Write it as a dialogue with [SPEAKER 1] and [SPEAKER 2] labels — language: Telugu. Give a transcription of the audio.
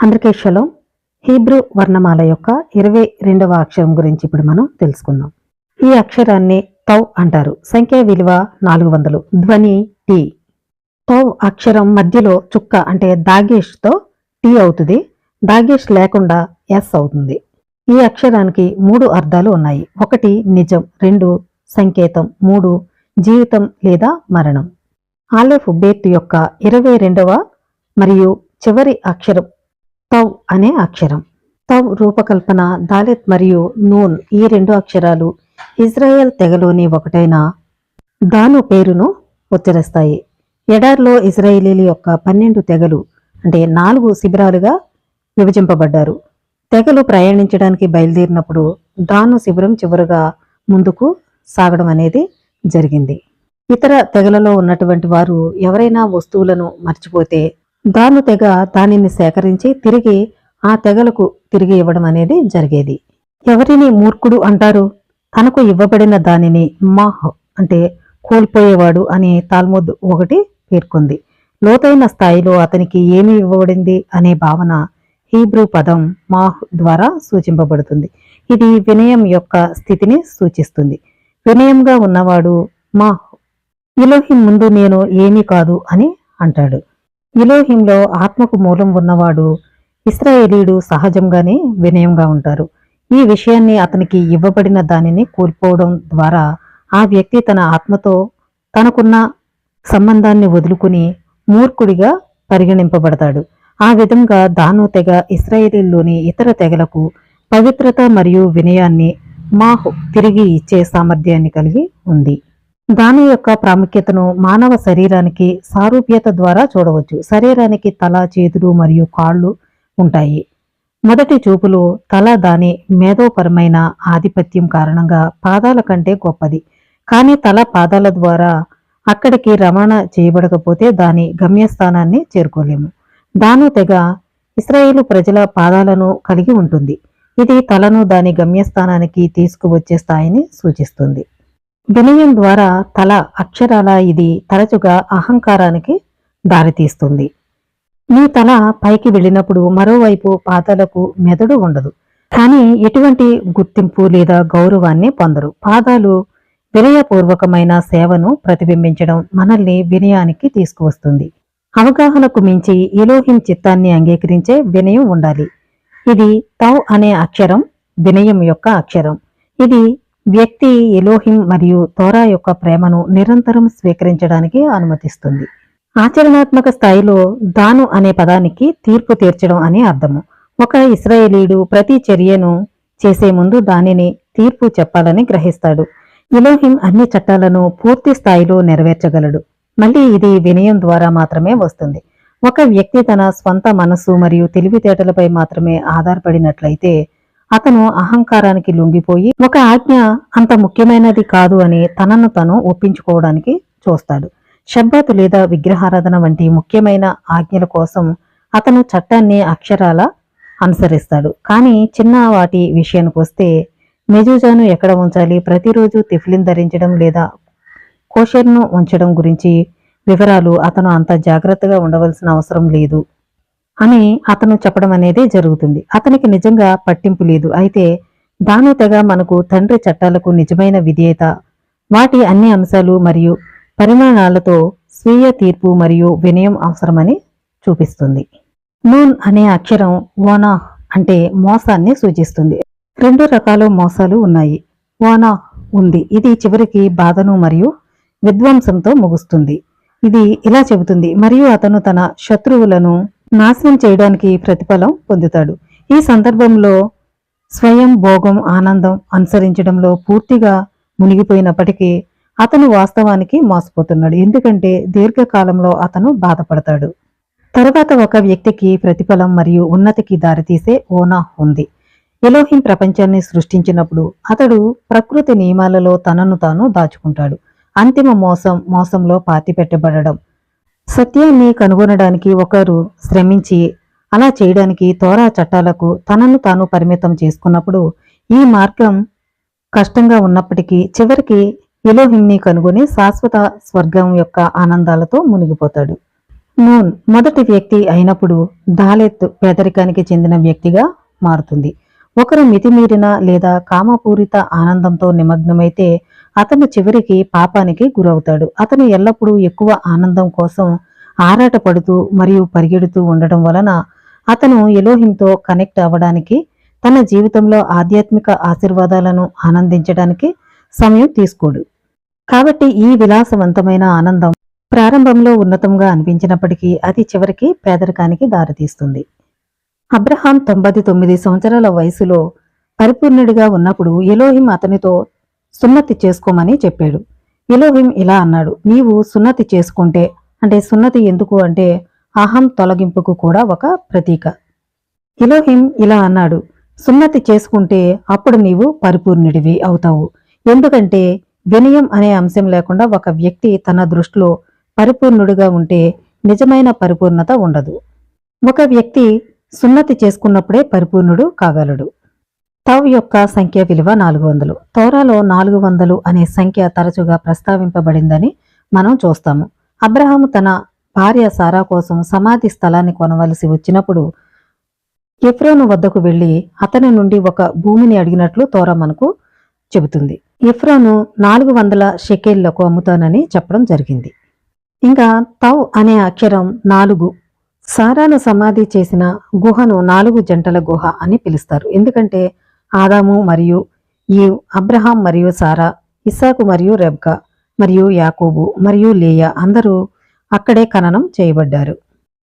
[SPEAKER 1] అందరికీ షలో హీబ్రూ వర్ణమాల యొక్క ఇరవై రెండవ అక్షరం గురించి ఇప్పుడు మనం తెలుసుకుందాం. ఈ అక్షరాన్ని తౌ అంటారు. సంఖ్య విలువ నాలుగు వందలు. ధ్వని టీ. తౌ అక్షరం మధ్యలో చుక్క అంటే దాగేష్తో టీ అవుతుంది. దాగేష్ లేకుండా ఎస్ అవుతుంది. ఈ అక్షరానికి మూడు అర్థాలు ఉన్నాయి. ఒకటి నిజం రెండు సంకేతం మూడు జీవితం లేదా మరణం. ఆలెఫ్ బేత్ యొక్క ఇరవై రెండవ మరియు చివరి అక్షరం తవ్ అనే అక్షరం. తవ్ రూపకల్పన దాలెత్ మరియు నూన్ ఈ రెండు అక్షరాలు ఇజ్రాయెల్ తెగలోని ఒకటైన దాను పేరును ఉచ్చరిస్తాయి ఎడార్లో ఇజ్రాయేలీల యొక్క పన్నెండు తెగలు అంటే నాలుగు శిబిరాలుగా విభజింపబడ్డారు. తెగలు ప్రయాణించడానికి బయలుదేరినప్పుడు దాను శిబిరం చివరగా ముందుకు సాగడం అనేది జరిగింది. ఇతర తెగలలో ఉన్నటువంటి వారు ఎవరైనా వస్తువులను మర్చిపోతే దాను తెగ దానిని సేకరించి తిరిగి ఆ తెగలకు తిరిగి ఇవ్వడం అనేది జరిగేది. ఎవరిని మూర్ఖుడు అంటారు? తనకు ఇవ్వబడిన దానిని మాహ్ అంటే కోల్పోయేవాడు అని తాల్ముద్ ఒకటి పేర్కొంది. లోతైన స్థాయిలో అతనికి ఏమి ఇవ్వబడింది అనే భావన హీబ్రూ పదం మాహ్ ద్వారా సూచింపబడుతుంది. ఇది వినయం యొక్క స్థితిని సూచిస్తుంది. వినయంగా ఉన్నవాడు మాహ్ ఇలోహిం ముందు నేను ఏమీ కాదు అని అంటాడు. ఇలోహింలో ఆత్మకు మూలం ఉన్నవాడు ఇస్రాయేలీడు సహజంగానే వినయంగా ఉంటారు. ఈ విషయాన్ని అతనికి ఇవ్వబడిన దానిని కోల్పోవడం ద్వారా ఆ వ్యక్తి తన ఆత్మతో తనకున్న సంబంధాన్ని వదులుకుని మూర్ఖుడిగా పరిగణింపబడతాడు. ఆ విధంగా దాను తెగ ఇస్రాయేలీల్లోని ఇతర తెగలకు పవిత్రత మరియు వినయాన్ని మాహు తిరిగి ఇచ్చే సామర్థ్యాన్ని కలిగి ఉంది. దాని యొక్క ప్రాముఖ్యతను మానవ శరీరానికి సారూప్యత ద్వారా చూడవచ్చు. శరీరానికి తల చేతులు మరియు కాళ్ళు ఉంటాయి. మొదటి చూపులో తల దాని మేధోపరమైన ఆధిపత్యం కారణంగా పాదాల కంటే గొప్పది. కానీ తల పాదాల ద్వారా అక్కడికి రవాణా చేయబడకపోతే దాని గమ్యస్థానాన్ని చేరుకోలేము. దాను తెగ ఇస్రాయేలు ప్రజల పాదాలను కలిగి ఉంటుంది. ఇది తలను దాని గమ్యస్థానానికి తీసుకువచ్చే స్థాయిని సూచిస్తుంది. వినయం ద్వారా తల అక్షరాల ఇది తరచుగా అహంకారానికి దారితీస్తుంది. నీ తల పైకి వెళ్ళినప్పుడు మరోవైపు పాదాలకు మెదడు ఉండదు. కానీ ఎటువంటి గుర్తింపు లేదా గౌరవాన్ని పొందరు. పాదాలు వినయపూర్వకమైన సేవను ప్రతిబింబించడం మనల్ని వినయానికి తీసుకువస్తుంది. అవగాహనకు మించి ఎలోహిం చిత్తాన్ని అంగీకరించే వినయం ఉండాలి. ఇది తౌ అనే అక్షరం వినయం యొక్క అక్షరం. ఇది వ్యక్తి ఎలోహిం మరియు తోరా యొక్క ప్రేమను నిరంతరం స్వీకరించడానికి అనుమతిస్తుంది. ఆచరణాత్మక స్థాయిలో దాను అనే పదానికి తీర్పు తీర్చడం అని అర్థము. ఒక ఇస్రాయేలీడు ప్రతి చర్యను చేసే ముందు దానిని తీర్పు చెప్పాలని గ్రహిస్తాడు. ఇలోహిం అన్ని చట్టాలను పూర్తి స్థాయిలో నెరవేర్చగలడు. మళ్ళీ ఇది వినయం ద్వారా మాత్రమే వస్తుంది. ఒక వ్యక్తి తన స్వంత మనస్సు మరియు తెలివితేటలపై మాత్రమే ఆధారపడినట్లయితే అతను అహంకారానికి లొంగిపోయి ఒక ఆజ్ఞ అంత ముఖ్యమైనది కాదు అని తనను తను ఒప్పించుకోవడానికి చూస్తాడు. షబ్బాత్ లేదా విగ్రహారాధన వంటి ముఖ్యమైన ఆజ్ఞల కోసం అతను చట్టాన్ని అక్షరాల అనుసరిస్తాడు. కానీ చిన్న వాటి విషయానికి వస్తే మెజూజాను ఎక్కడ ఉంచాలి? ప్రతిరోజు తిఫ్లిన్ ధరించడం లేదా కోషర్ను ఉంచడం గురించి వివరాలు అతను అంత జాగ్రత్తగా ఉండవలసిన అవసరం లేదు. అని అతను చెప్పడం అనేది జరుగుతుంది. అతనికి నిజంగా పట్టింపు లేదు. అయితే దాను తెగ మనకు తండ్రి చట్టాలకు నిజమైన విధేయత వాటి అన్ని అంశాలు మరియు పరిమాణాలతో స్వీయ తీర్పు మరియు వినయం అవసరమని చూపిస్తుంది. నూన్ అనే అక్షరం ఓనా అంటే మోసాన్ని సూచిస్తుంది. రెండు రకాల మోసాలు ఉన్నాయి. ఓనా ఉంది. ఇది చివరికి బాధను మరియు విధ్వంసంతో ముగుస్తుంది. ఇది ఇలా చెబుతుంది. మరియు అతను తన శత్రువులను నాశనం చేయడానికి ప్రతిఫలం పొందుతాడు. ఈ సందర్భంలో స్వయం భోగం ఆనందం అనుసరించడంలో పూర్తిగా మునిగిపోయినప్పటికీ అతను వాస్తవానికి మోసపోతున్నాడు. ఎందుకంటే దీర్ఘకాలంలో అతను బాధపడతాడు. తరువాత ఒక వ్యక్తికి ప్రతిఫలం మరియు ఉన్నతికి దారితీసే ఓనా ఉంది. ఎలోహిం ప్రపంచాన్ని సృష్టించినప్పుడు అతడు ప్రకృతి నియమాలలో తనను తాను దాచుకుంటాడు. అంతిమ మోసం మోసంలో పాతిపెట్టబడడం సత్యాన్ని కనుగొనడానికి ఒకరు శ్రమించి అలా చేయడానికి తోరా చట్టాలకు తనను తాను పరిమితం చేసుకున్నప్పుడు ఈ మార్గం కష్టంగా ఉన్నప్పటికీ చివరికి ఎలోహింని కనుగొని శాశ్వత స్వర్గం యొక్క ఆనందాలతో మునిగిపోతాడు. నూన్ మొదటి వ్యక్తి అయినప్పుడు దాలెత్ పేదరికానికి చెందిన వ్యక్తిగా మారుతుంది. ఒకరు మితిమీరిన లేదా కామపూరిత ఆనందంతో నిమగ్నమైతే అతను చివరికి పాపానికి గురవుతాడు. అతను ఎల్లప్పుడూ ఎక్కువ ఆనందం కోసం ఆరాటపడుతూ మరియు పరిగెడుతూ ఉండడం వలన అతను ఎలోహింతో కనెక్ట్ అవ్వడానికి తన జీవితంలో ఆధ్యాత్మిక ఆశీర్వాదాలను ఆనందించడానికి సమయం తీసుకోడు. కాబట్టి ఈ విలాసవంతమైన ఆనందం ప్రారంభంలో ఉన్నతంగా అనిపించినప్పటికీ అది చివరికి పేదరికానికి దారితీస్తుంది. అబ్రహాం తొంభై తొమ్మిది సంవత్సరాల వయసులో పరిపూర్ణుడిగా ఉన్నప్పుడు ఎలోహిం అతనితో సున్నతి చేసుకోమని చెప్పాడు. ఎలోహిం ఇలా అన్నాడు నీవు సున్నతి చేసుకుంటే అంటే సున్నతి ఎందుకు అంటే అహం తొలగింపుకు కూడా ఒక ప్రతీక. ఎలోహిం ఇలా అన్నాడు సున్నతి చేసుకుంటే అప్పుడు నీవు పరిపూర్ణుడివి అవుతావు. ఎందుకంటే వినయం అనే అంశం లేకుండా ఒక వ్యక్తి తన దృష్టిలో పరిపూర్ణుడిగా ఉంటే నిజమైన పరిపూర్ణత ఉండదు. ఒక వ్యక్తి సున్నతి చేసుకున్నప్పుడే పరిపూర్ణుడు కాగలడు. తవ్ యొక్క సంఖ్య విలువ నాలుగు వందలు. తోరాలో నాలుగు వందలు అనే సంఖ్య తరచుగా ప్రస్తావింపబడిందని మనం చూస్తాము. అబ్రహాము తన భార్య సారా కోసం సమాధి స్థలాన్ని కొనవలసి వచ్చినప్పుడు ఎఫ్రోను వద్దకు వెళ్ళి అతని నుండి ఒక భూమిని అడిగినట్లు తోర మనకు చెబుతుంది. ఎఫ్రోను నాలుగు వందల షెకేళ్ళకు అమ్ముతానని చెప్పడం జరిగింది. ఇంకా తవ్ అనే అక్షరం నాలుగు సారాను సమాధి చేసిన గుహను నాలుగు జంటల గుహ అని పిలుస్తారు. ఎందుకంటే ఆదాము మరియు ఈ అబ్రహాం మరియు సారా ఇస్సాకు మరియు రెబ్కా మరియు యాకోబు మరియు లేయా అందరూ అక్కడే ఖననం చేయబడ్డారు.